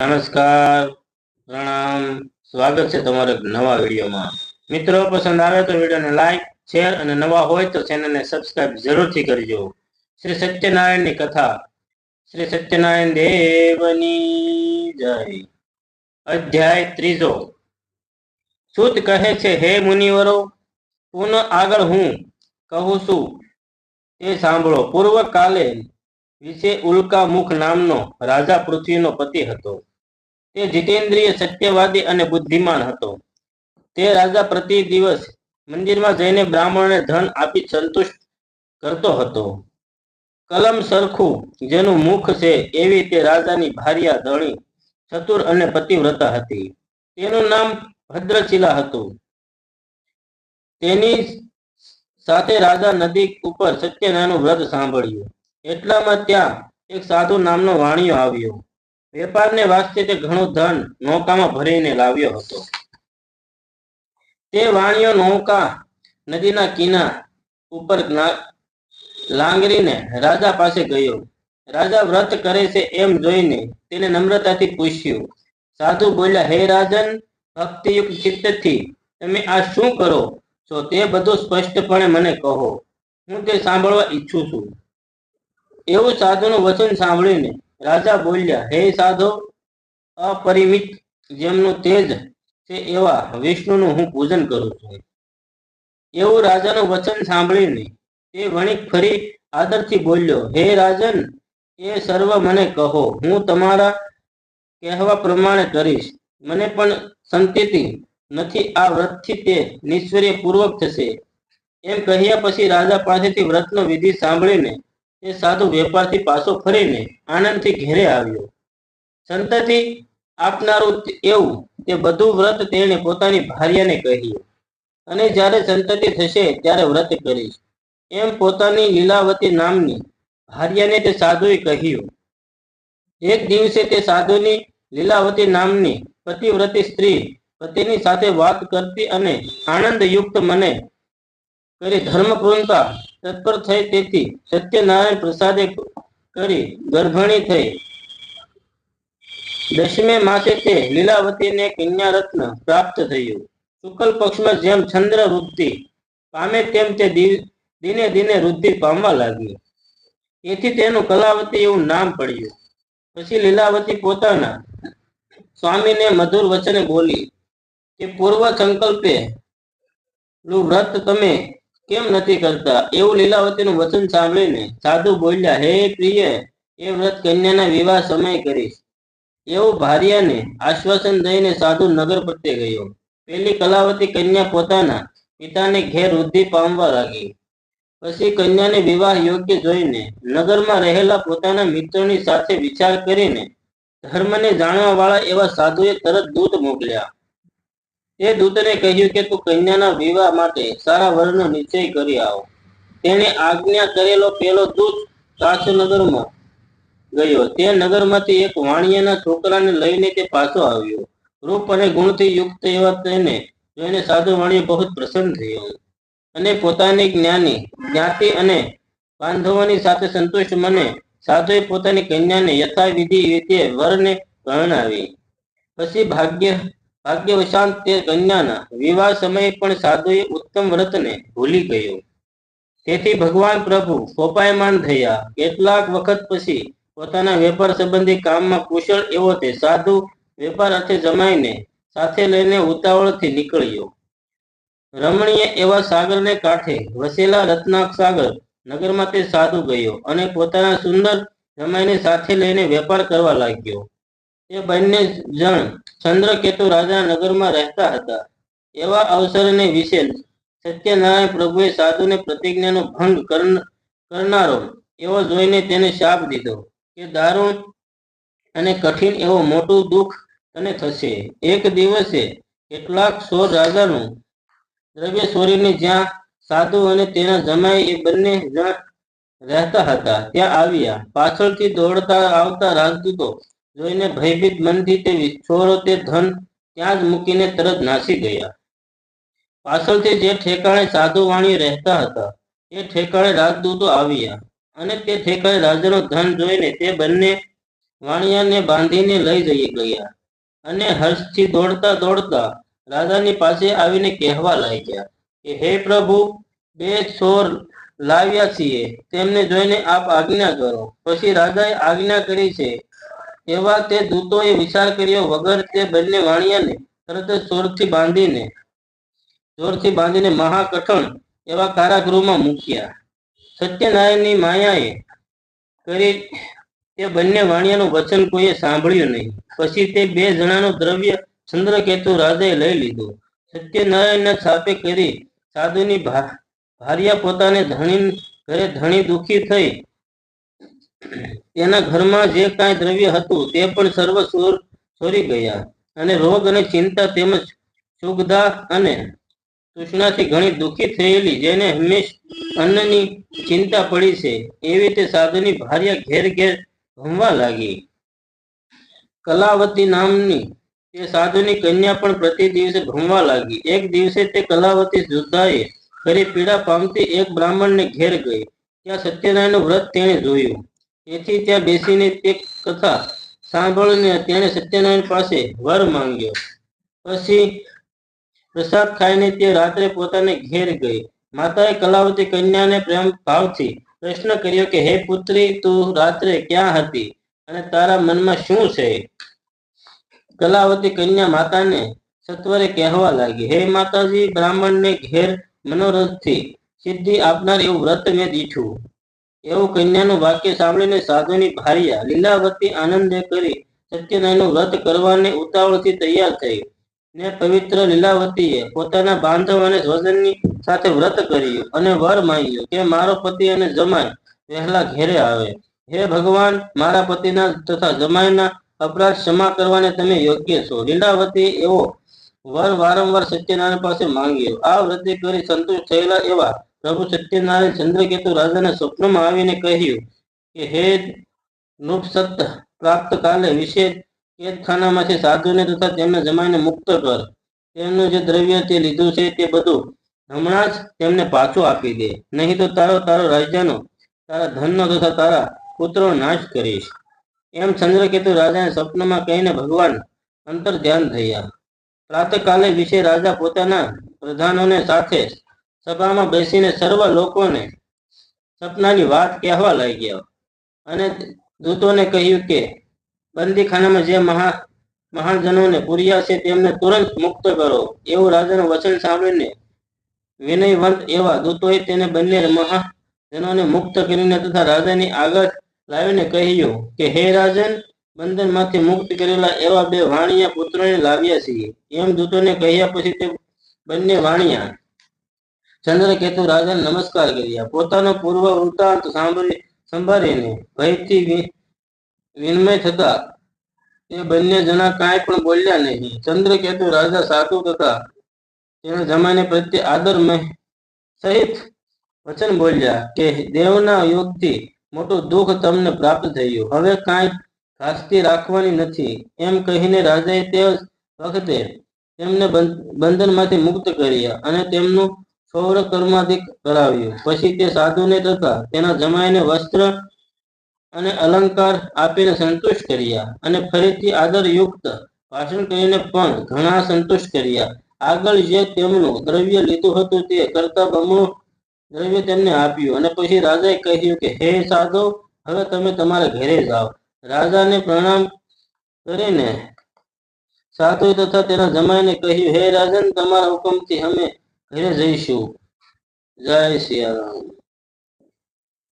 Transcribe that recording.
નમસ્કાર, પ્રણામ. સ્વાગત છે તમારા નવા વિડીયોમાં. મિત્રો, પસંદ આવે તો વિડીયોને લાઈક શેર અને નવા હોય તો ચેનલને સબસ્ક્રાઇબ જરૂરથી કરજો. શ્રી સત્યનારાયણની કથા. શ્રી સત્યનારાયણ દેવની જય. અધ્યાય ત્રીજો. સુત કહે છે, હે મુનિવરો, પુનઃ આગળ હું કહું છું. એ સાંભળો પૂર્વ કાલે વિશે ઉલ્કા મુખ નામનો રાજા પૃથ્વીનો પતિ હતો. તે જીતેન્દ્રિય સત્યવાદી અને બુદ્ધિમાન હતો. તે રાજા પ્રતિ દિવસ મંદિરમાં જઈને બ્રાહ્મણને ધન આપી સંતુષ્ટ કરતો હતો. કલમ સરખું જેનું મુખ છે એવી તે રાજાની ભાર્યા ધણી, ચતુર અને પતિવ્રતા હતી. તેનું નામ ભદ્રશિલા હતું. તેની સાથે રાજા નદી ઉપર સત્યનારાયણનું વ્રત સાંભળ્યું. એટલામાં ત્યાં એક સાધુ નામનો વાણિયો આવ્યો. વેપારને વાસ્તે તે ઘણું ધન નૌકામાં ભરીને લાવ્યો હતો. તે વાણિયો નૌકા નદીના કિના ઉપર લાંગરીને રાજા પાસે ગયો. રાજા વ્રત કરે છે એમ જોઈને તેને નમ્રતાથી પૂછ્યું, સાધુ બોલ્યા, હે રાજન, ભક્તિયુક્ત ચિત્તથી તમે આ શું કરો છો તે બધું સ્પષ્ટપણે મને કહો. હું તે સાંભળવા ઈચ્છું છું. એવું સાધુનું વચન સાંભળીને રાજા બોલ્યા, હે સાધો, અપરિમિત જેમનું તેજ છે એવા વિષ્ણુનું હું પૂજન કરું છું. એવું રાજાનું વચન સાંભળીને તે વણિક ફરી આદરથી બોલ્યો, હે રાજન, એ સર્વ મને કહો, હું તમારા કહેવા પ્રમાણે કરીશ. મને પણ સંતતિ નથી આ વ્રતથી તે નિશ્ચર્ય પૂર્વક થશે. એમ કહ્યા પછી રાજા પાસેથી વ્રતનો વિધિ સાંભળીને તે સાધુ વેપારથી પાછો ફરીને આનંદથી ઘેરે આવ્યો. સંતતિ આપનારું એવું, તે બધું વ્રત તેણે પોતાની ભાર્યાને કહ્યું. અને જ્યારે સંતતિ થશે ત્યારે વ્રત કરીશ. એમ પોતાની લીલાવતી નામની ભાર્યાને તે સાધુએ કહ્યું. એક દિવસે તે સાધુની લીલાવતી નામની પતિવ્રતી સ્ત્રી પતિની સાથે વાત કરતી અને આનંદયુક્ત મને કરી ધર્મ પૂર્ણતા તત્પર થઈ તેથી સત્યનારાયણ પ્રસાદે કરી ગર્ભણી થઈ. દશમે માસે તે લીલાવતીને કન્યા રત્ન પ્રાપ્ત થયું. શુક્લ પક્ષમાં જેમ ચંદ્ર વૃદ્ધિ પામે તેમ તે દિને દિને વૃદ્ધિ પામવા લાગ્યું. તેથી તેનું કલાવતી એવું નામ પડ્યું. પછી લીલાવતી પોતાના સ્વામીને મધુર વચને બોલી કે પૂર્વ સંકલ્પે વ્રત તમે કેમ નથી કરતા? એવું લીલાવતીનું વચન સાંભળીને સાધુ બોલ્યા, હે પ્રિય, એ વ્રત કન્યાના વિવાહ સમય કરીશ. એવું ભાર્યાને આશ્વાસન દઈને સાધુ નગર પ્રત્યે ગયો. પેલી કલાવતી કન્યા પોતાના પિતાને ઘેર વૃદ્ધિ પામવા લાગી. પછી કન્યાને વિવાહ યોગ્ય જોઈને નગરમાં રહેલા પોતાના મિત્રોની સાથે વિચાર કરીને ધર્મને જાણવા વાળા એવા સાધુએ તરત દૂત મોકલ્યા. તે દૂતને કહ્યું કે તું કન્યાના વિવાહ માટે સારા વરનો નિશ્ચય કરી આવો. તેણે આજ્ઞા કરેલો પેલો દૂત કાશનગરમાં ગયો. તે નગરમાંથી એક વાણિયાના છોકરાને લઈને તે પાછો આવ્યો. રૂપ અને ગુણથી યુક્ત એવા તેને જોઈને સાધુ વાણિયો બહુ પ્રસન્ન થયો. અને પોતાની જ્ઞાની, જ્ઞાતિ અને બાંધવોની સાથે સંતુષ્ટ મને સાધુએ પોતાની કન્યાને યથાવિધિ રીતે વરને પરણાવી પછી ભાગ્ય ભાગ્યવશાંત તે કન્યાના વિવાહ સમયે પણ સાધુએ ઉત્તમ વ્રતને ભૂલી ગયો. તેથી ભગવાન પ્રભુ સોપાયમાન થયા. કેટલાક વખત પછી પોતાના વેપાર સંબંધી કામમાં કુશળ એવો તે સાધુ વેપાર અર્થે જમાઈને સાથે લઈને ઉતાવળથી નીકળ્યો. રમણીય એવા સાગરને કાંઠે વસેલા રત્નાક સાગર નગરમાં તે સાધુ ગયો અને પોતાના સુંદર જમાઈને સાથે લઈને વેપાર કરવા લાગ્યો. તે બંને જણ ચંદ્રકેતુ રાજા નગરમાં રહેતા હતા. એવા અવસરને વિશે સત્યનારાયણ પ્રભુએ સાધુને પ્રતિજ્ઞાનો ભંગ કરનારો એવો જોઈને તેને શાપ દીધો કે દારૂણ અને કઠિન એવો મોટું દુઃખ તને થશે. એક દિવસે કેટલાક સોર રાજાનું દ્રવ્ય સોરીને જ્યાં સાધુ અને તેના જમાઈ એ બંને જણ રહેતા હતા, ત્યાં આવ્યા. પાછળથી દોડતા આવતા રાજદૂતો જોઈને ભયભીત મનથી તે છોરો તે ધન ત્યાં જ મૂકીને તરત નાસી ગયા. પાછળથી જે ઠેકાણે સાધુ વાણી રહેતા હતા, એ ઠેકાણે રાજદૂતો આવ્યા અને તે ઠેકાણે રાજાનો ધન જોઈને તે બંને વાણિયાને બાંધીને લઈ જઈ ગયા અને હર્ષથી દોડતા દોડતા રાજાની પાસે આવીને કહેવા લાગ્યા કે, હે પ્રભુ, બે ચોર લાવ્યા છીએ, તેમને જોઈને આપ આજ્ઞા કરો. પછી રાજાએ આજ્ઞા કરી છે એવા તે દૂતોએ વિચાર કર્યો વગર તે બંને વાણિયાને તરત જ ચોરથી બાંધીને જોરથી બાંધીને મહાકઠણ એવા કારાગૃહમાં મૂક્યા. સત્યનારાયણની માયાએ કરી તે બંને વાણિયાનું વચન કોઈએ સાંભળ્યું નહીં. પછી તે બે જણાનું દ્રવ્ય ચંદ્રકેતુ રાજાએ લઈ લીધું. સત્યનારાયણના છાપે કરી સાધુની ભાર્યા પોતાને ધણી, ઘરે ધણી દુખી થઈ તેના ઘરમાં જે કાંઈ દ્રવ્ય હતું તે પણ સર્વ ચોર ગયા અને રોગ અને ચિંતા તેમજ સુગધા અને તૃષ્ણાથી ઘણી દુઃખી થયેલી, જેને હંમેશ અન્નની ચિંતા પડી છે. એવી રીતે સાધુની ભાર્ય ઘેર ઘેર ભમવા લાગી. કલાવતી નામની તે સાધુની કન્યા પણ પ્રતિ દિવસે ભમવા લાગી. એક દિવસે તે કલાવતી સુદ્ધાએ ઘરે પીડા પામતી એક બ્રાહ્મણને ઘેર ગઈ. ત્યાં સત્યનારાયણનું વ્રત તેણે જોયું. તેથી ત્યાં બેસીને તે કથા સાંભળીને તેણે સત્યનારાયણ પાસે વર માંગ્યો. પછી પ્રસાદ ખાઈને તે રાત્રે પોતાને ઘેર ગઈ. માતાએ કલાવતી કન્યાને પ્રેમ ભાવથી પ્રશ્ન કર્યો કે, હે પુત્રી, તું રાત્રે ક્યાં હતી અને તારા મનમાં શું છે? કલાવતી કન્યા માતાને સત્વરે કહેવા લાગી, હે માતાજી, બ્રાહ્મણને ઘેર મનોરથથી સિદ્ધિ આપનાર એવું વ્રત મેં દીઠું. એવું કન્યાનું વાક્ય સાંભળીને સાધુની ભાર્યા લીલાવતી આનંદે કરી સત્યનારાયણનું વ્રત કરવાને ઉતાવળથી તૈયાર થઈ ને પવિત્ર લીલાવતીએ પોતાના બાંધવ અને સ્વજનની સાથે વ્રત કર્યું અને વર માંગ્યો કે મારો પતિ અને જમાઈ વહેલા ઘેરે આવે. હે ભગવાન, મારા પતિના તથા જમાઈના અપરાધ ક્ષમા કરવાને તમે યોગ્ય છો. લીલાવતી એવો વર વારંવાર સત્યનારાયણ પાસે માંગ્યો. આ વ્રતિ કરી સંતુષ્ટ થયેલા એવા પ્રભુ સત્યનારાયણ ચંદ્રકેતુ રાજાને સ્વપ્નમાં આવીને કહ્યું કે, હે નૃપસત્ત પ્રાપ્ત કાલે વિશેષ કેદખાનામાંથી સાધુને તથા તેમના જમાઈને મુક્ત કર. તેમનું જે દ્રવ્ય તે લીધું છે તે બધું હમણાં જ તેમને પાછું આપી દે. નહીં તો તારો તારો રાજ્યનો તારા ધનનો તથા તારા પુત્રનો નાશ કરીશ. એમ ચંદ્રકેતુ રાજાને સ્વપ્નમાં કહીને ભગવાન અંતર ધ્યાન થયા. પ્રાતકાલે વિશે રાજા પોતાના પ્રધાનોને સાથે સભામાં બેસીને સર્વ લોકોને સપનાની વાત કહેવા લાગ્યા અને દૂતોને કહ્યું કે, બંદીખાનામાં જે મહા મહાજનોને પૂર્યા છે તેમને તુરંત મુક્ત કરો. એવું રાજાનું વચન સાંભળીને વિનયવંત એવા દૂતોએ તેને બંને મહાજનોને મુક્ત કરીને તથા રાજાની આગળ લાવીને કહ્યું કે, હે રાજન, બંધનમાંથી મુક્ત કરેલા એવા બે વાણિયા પુત્રોને લાવ્યા છીએ. એમ દૂતોને કહ્યા પછી તે બંને વાણિયા ચંદ્રકેતુ રાજાને નમસ્કાર કર્યા. પોતાનો પૂર્વ વૃત્તાંત સાંભળી, સંભાળીને ભયથી વિનિમય થતા એ બંને જણા કાંઈ પણ બોલ્યા નહીં. ચંદ્રકેતુ રાજા સાધુ તથા તેના જમાને પ્રત્યે આદર મહ- સહિત વચન બોલ્યા કે દેવના યોગથી મોટું દુઃખ તમને પ્રાપ્ત થયું. હવે કાંઈ ઘાસતી રાખવાની નથી. એમ કહીને રાજાએ તે વખતે તેમને બંધ- બંધનમાંથી મુક્ત કર્યા અને તેમનું સૌર કર્માધિક કરાવ્યું. પછી તે સાધુને તથા તેના જમાઈને વસ્ત્ર અને અલંકાર આપીને સંતુષ્ટ કર્યા અને ફરીથી આદરયુક્ત ભાષણ કરીને પણ ઘણા સંતુષ્ટ કર્યા. આગળ જે તેમનું દ્રવ્ય લીધું હતું તે કરતા બમણું દ્રવ્ય તેમને આપ્યું અને પછી રાજાએ કહ્યું કે, હે સાધુ, હવે તમે તમારા ઘરે જાઓ. રાજાને પ્રણામ કરીને સાધુ તથા તેના જમાઈને કહ્યું, હે રાજન, તમારા હુકમથી અમે ઘરે જઈશું. જય સિયારામ.